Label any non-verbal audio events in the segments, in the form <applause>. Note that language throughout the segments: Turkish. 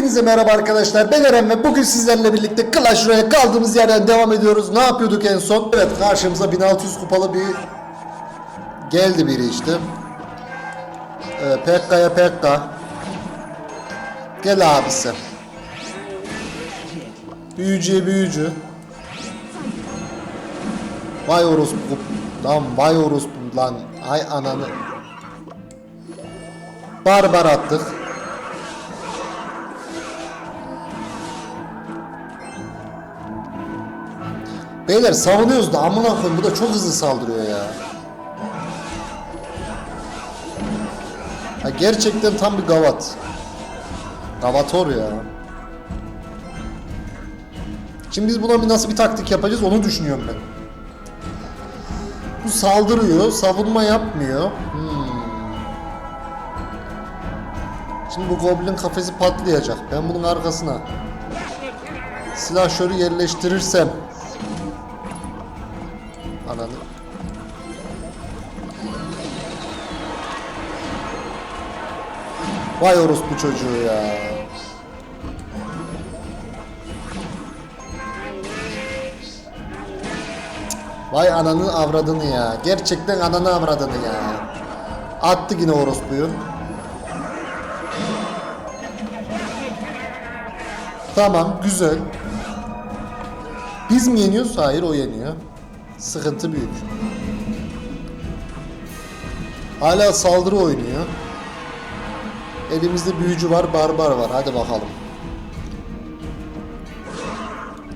Hepinize merhaba arkadaşlar. Ben Eren ve bugün sizlerle birlikte Clash Royale kaldığımız yerden devam ediyoruz. Ne yapıyorduk en son? Evet karşımıza 1600 kupalı bir geldi biri işte. Ee, Pekka'ya Pekka. Gel abisi. Büyücüye büyücü. Vay orospu. Lan vay orospu lan. Ay ananı. Barbar attık. Beyler savunuyoruz da amına koyayım bu da çok hızlı saldırıyor ya. Ha gerçekten tam bir gavat. Gavator ya. Şimdi biz buna bir nasıl bir taktik yapacağız onu düşünüyorum ben. Bu saldırıyor, savunma yapmıyor. Hmm. Şimdi bu goblin kafesi patlayacak. Ben bunun arkasına silahşörü yerleştirirsem Ananı. Vay orospu çocuğu ya. Vay ananı avradını ya. Gerçekten ananı avradını ya. Attı yine orospuyu. Tamam güzel. Biz mi yeniyoruz? Hayır o yeniyor. Sıkıntı büyük. Hala saldırı oynuyor. Elimizde büyücü var, barbar var. Hadi bakalım.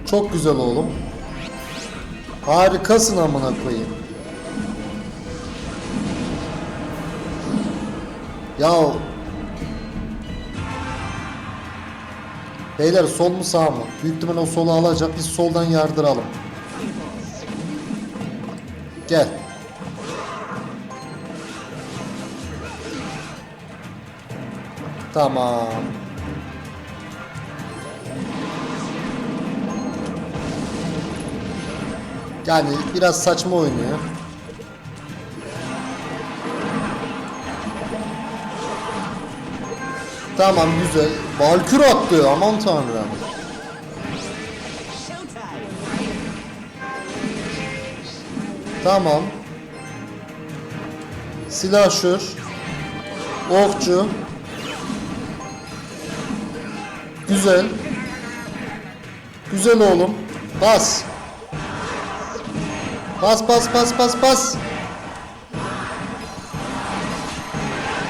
Çok güzel oğlum. Harikasın amına koyayım. Ya Beyler sol mu sağ mı? Büyük ihtimalle o solu alacak. Biz soldan yardıralım. Gel. Tamam. Yani biraz saçma oynuyor. Tamam güzel. Valkür attı aman tanrım. Tamam. Silahşör. Okçu. Güzel. Güzel oğlum. Bas. Bas bas bas bas bas.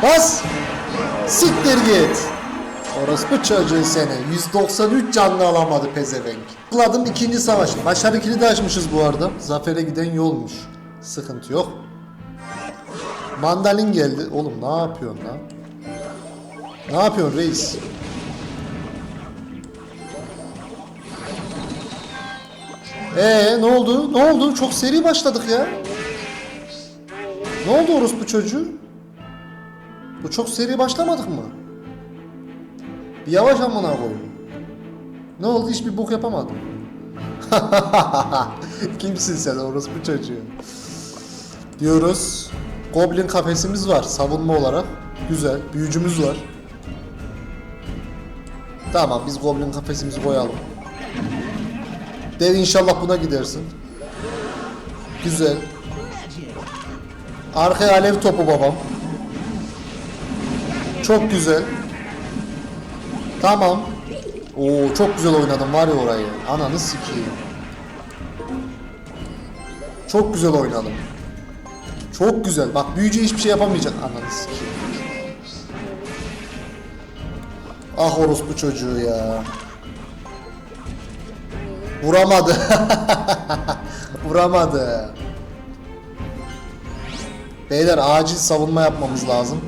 Bas. Siktir git. Orospu çocuğu seni. 193 canlı alamadı pezevenk. Tıkladım ikinci savaş. Başarı kilidi açmışız bu arada. Zafere giden yolmuş. Sıkıntı yok. Mandalin geldi. Oğlum ne yapıyorsun lan? Ne yapıyorsun reis? Ee ne oldu? Ne oldu? Çok seri başladık ya. Ne oldu orospu çocuğu? Bu çok seri başlamadık mı? Bir yavaş amına koyayım. Ne oldu? Hiçbir bok yapamadım. <laughs> Kimsin sen orospu çocuğu? Diyoruz. Goblin kafesimiz var savunma olarak. Güzel. Büyücümüz var. Tamam biz goblin kafesimizi koyalım. Dev inşallah buna gidersin. Güzel. Arkaya alev topu babam. Çok güzel. Tamam. Oo çok güzel oynadım var ya orayı. Ananı sikeyim. Çok güzel oynadım. Çok güzel. Bak büyücü hiçbir şey yapamayacak. Ananı sikeyim. Ah orospu çocuğu ya. Vuramadı. <laughs> Vuramadı. Beyler acil savunma yapmamız lazım.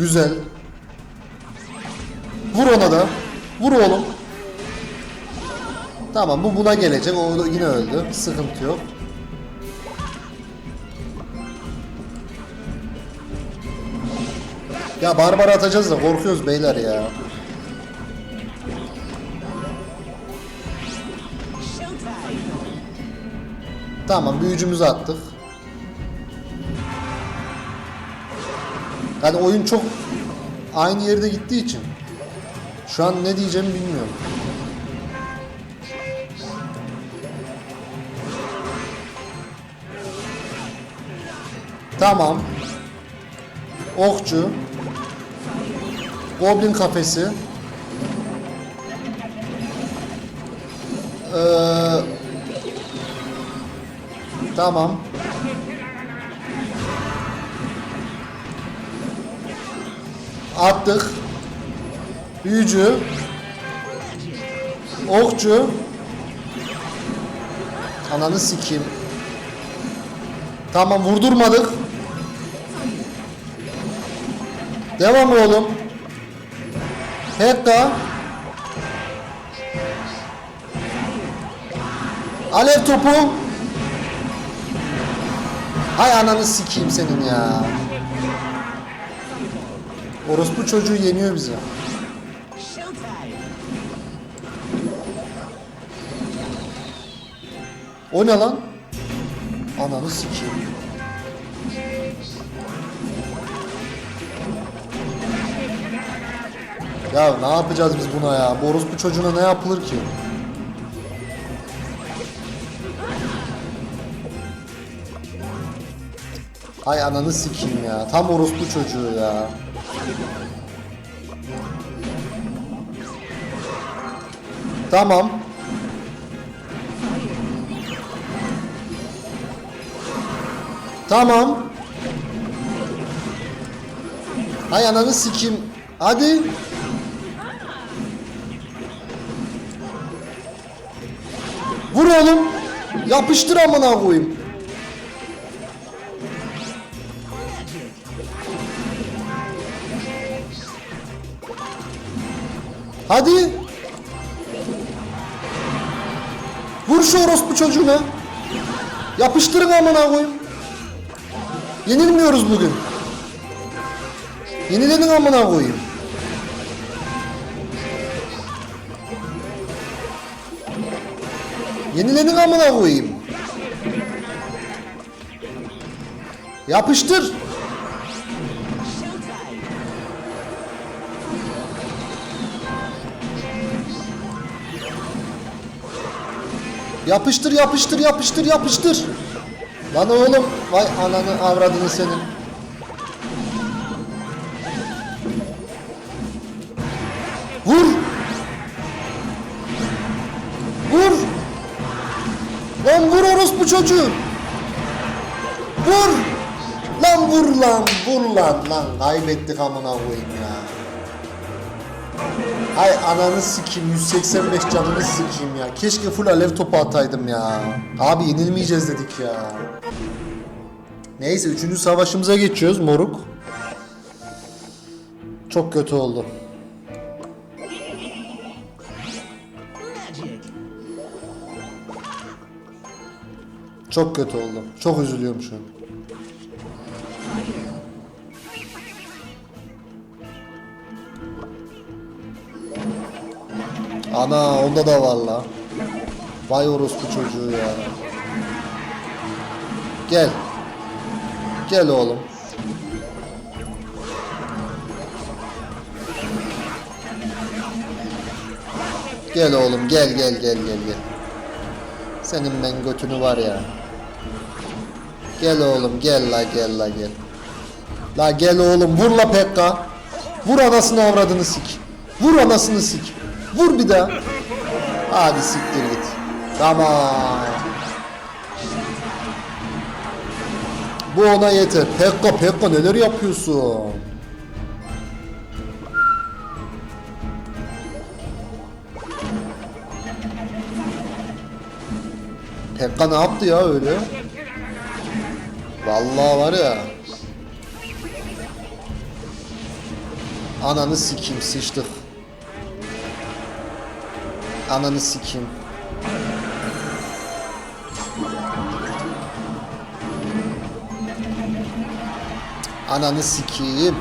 Güzel. Vur ona da. Vur oğlum. Tamam bu buna gelecek. O yine öldü. Sıkıntı yok. Ya barbar atacağız da korkuyoruz beyler ya. Tamam büyücümüzü attık. Yani oyun çok aynı yerde gittiği için şu an ne diyeceğimi bilmiyorum. Tamam. Okçu. Goblin kafesi. Ee, tamam. Attık. Büyücü. Okçu. Ananı sikeyim. Tamam vurdurmadık. Devam oğlum. Hekka. Alev topu. Hay ananı sikeyim senin ya. Orospu çocuğu yeniyor bizi. O ne lan? Ananı sikeyim. Ya ne yapacağız biz buna ya? Bu orospu çocuğuna ne yapılır ki? Ay ananı sikeyim ya. Tam orospu çocuğu ya. Tamam. Tamam. Hay ananı sikeyim. Hadi. Vur oğlum. Yapıştır amına koyayım. Hadi. Vur şu orospu çocuğuna. Yapıştırın amına koyayım. Yenilmiyoruz bugün. Yenilenin amına koyayım. Yenilenin amına koyayım. Yapıştır. Yapıştır yapıştır yapıştır yapıştır. Lan oğlum vay ananı avradını senin. Vur. Vur. Lan vur orospu çocuğu. Vur. Lan vur lan vur lan lan kaybettik amına koyayım ya. Ay ananı sikeyim 185 canını sikeyim ya. Keşke full alev topu ataydım ya. Abi yenilmeyeceğiz dedik ya. Neyse 3. savaşımıza geçiyoruz moruk. Çok kötü oldu. Çok kötü oldu. Çok üzülüyorum şu an. Ana onda da var la. Vay orospu çocuğu ya. Gel. Gel oğlum. Gel oğlum gel gel gel gel gel. Senin ben götünü var ya. Gel oğlum gel la gel la gel. La gel oğlum vur la Pekka. Vur anasını avradını sik. Vur anasını sik. Vur bir daha. Hadi siktir git. Tamam. Bu ona yeter. Pekka Pekka neler yapıyorsun? Pekka ne yaptı ya öyle? Vallahi var ya. Ananı sikeyim sıçtık. Ananı sikeyim. Ananı sikeyim.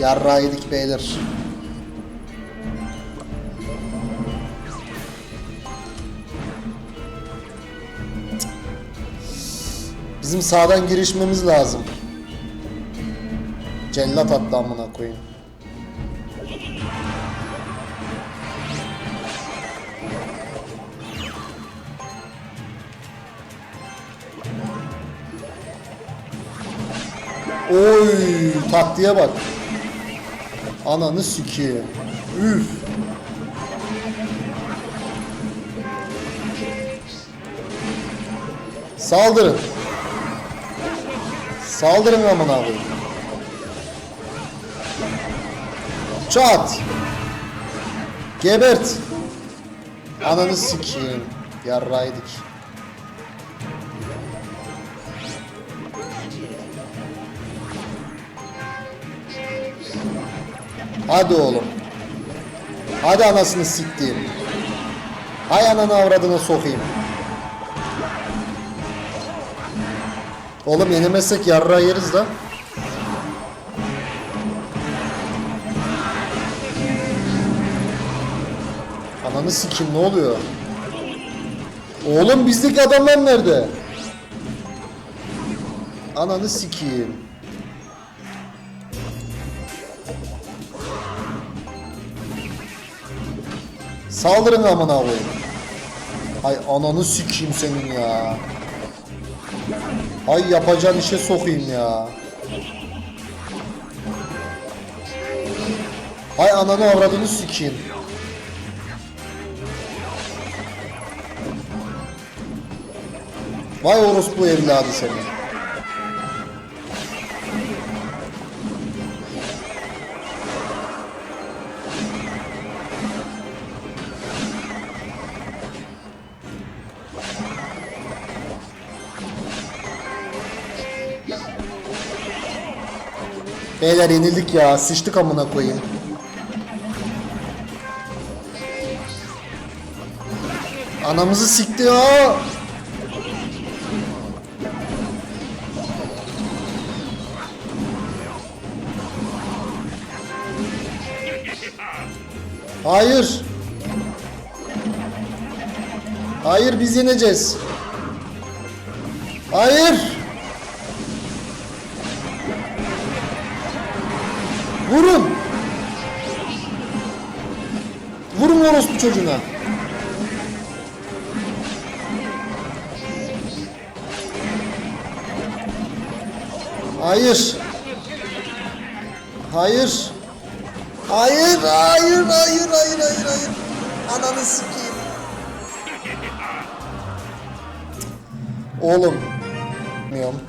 Yarrağı yedik beyler. Bizim sağdan girişmemiz lazım. Cellat attı amına koyayım. Oy taktiğe bak. Ananı sikeyim. Üf. Saldırın. Saldırın amına koyayım. Çat. Gebert. Ananı sikeyim. Yarraydık. Hadi oğlum. Hadi anasını siktiğim. Hay ananı avradına sokayım. Oğlum yenemezsek yarra yeriz da. Ananı sikim ne oluyor? Oğlum bizdeki adamlar nerede? Ananı sikeyim. Saldırın amına koyayım. Ay ananı sikeyim senin ya. Ay yapacağın işe sokayım ya. Ay ananı avradını sikeyim. Vay orospu evladı seni. Beyler yenildik ya. Sıçtık amına koyayım. Anamızı sikti ya. Hayır. Hayır biz yeneceğiz. Hayır. Vurun. Vurun orospu çocuğuna. Hayır. Hayır. Hayır, hayır, hayır, hayır, hayır, hayır. Ananı sikeyim. Oğlum. Bilmiyorum.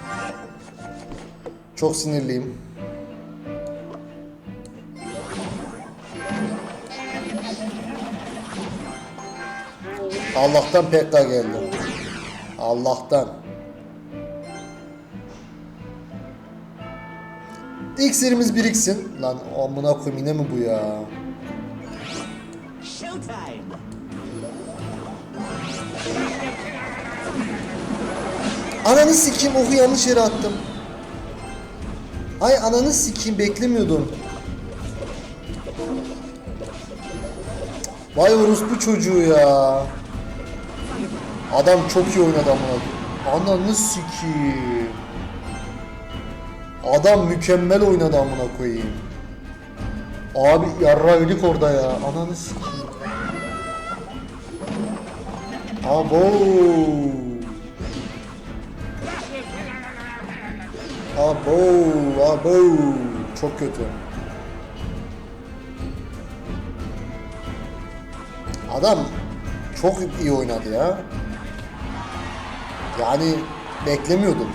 Çok sinirliyim. Allah'tan PK geldi. Allah'tan. İksirimiz biriksin. Lan amına koyayım yine mi bu ya? Ananı sikeyim oku yanlış yere attım. Ay ananı sikeyim beklemiyordum. Vay orospu çocuğu ya. Adam çok iyi oynadı amına. Ananı sikeyim. Adam mükemmel oynadı amına koyayım. Abi yarra öldük orada ya. Ananı sikeyim. Abo. Abo, abo. Çok kötü. Adam çok iyi oynadı ya. Yani beklemiyordum.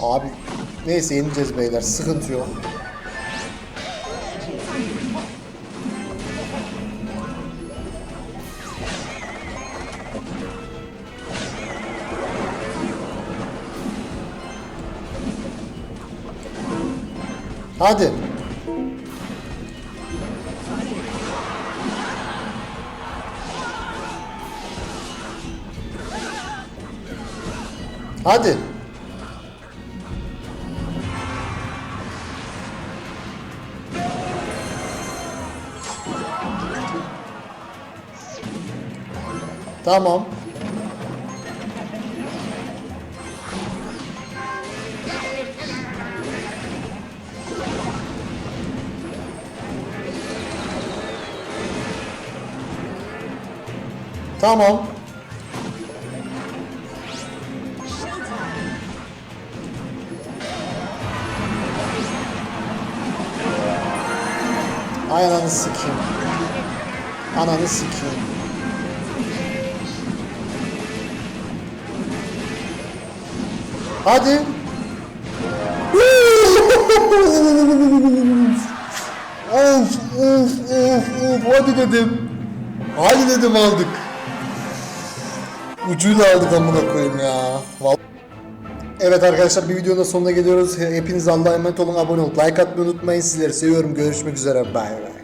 Abi neyse yeneceğiz beyler sıkıntı yok. Hadi. Hadi. Tamam. Tamam. Ay ananı sikeyim. Ananı sikeyim. Hadi. of of of of hadi dedim. Hadi dedim aldık. Ucuyla aldık amına koyayım ya. Vallahi. Evet arkadaşlar bir videonun da sonuna geliyoruz. Hepiniz Allah'a emanet olun. Abone olup like atmayı unutmayın. Sizleri seviyorum. Görüşmek üzere. Bay bay.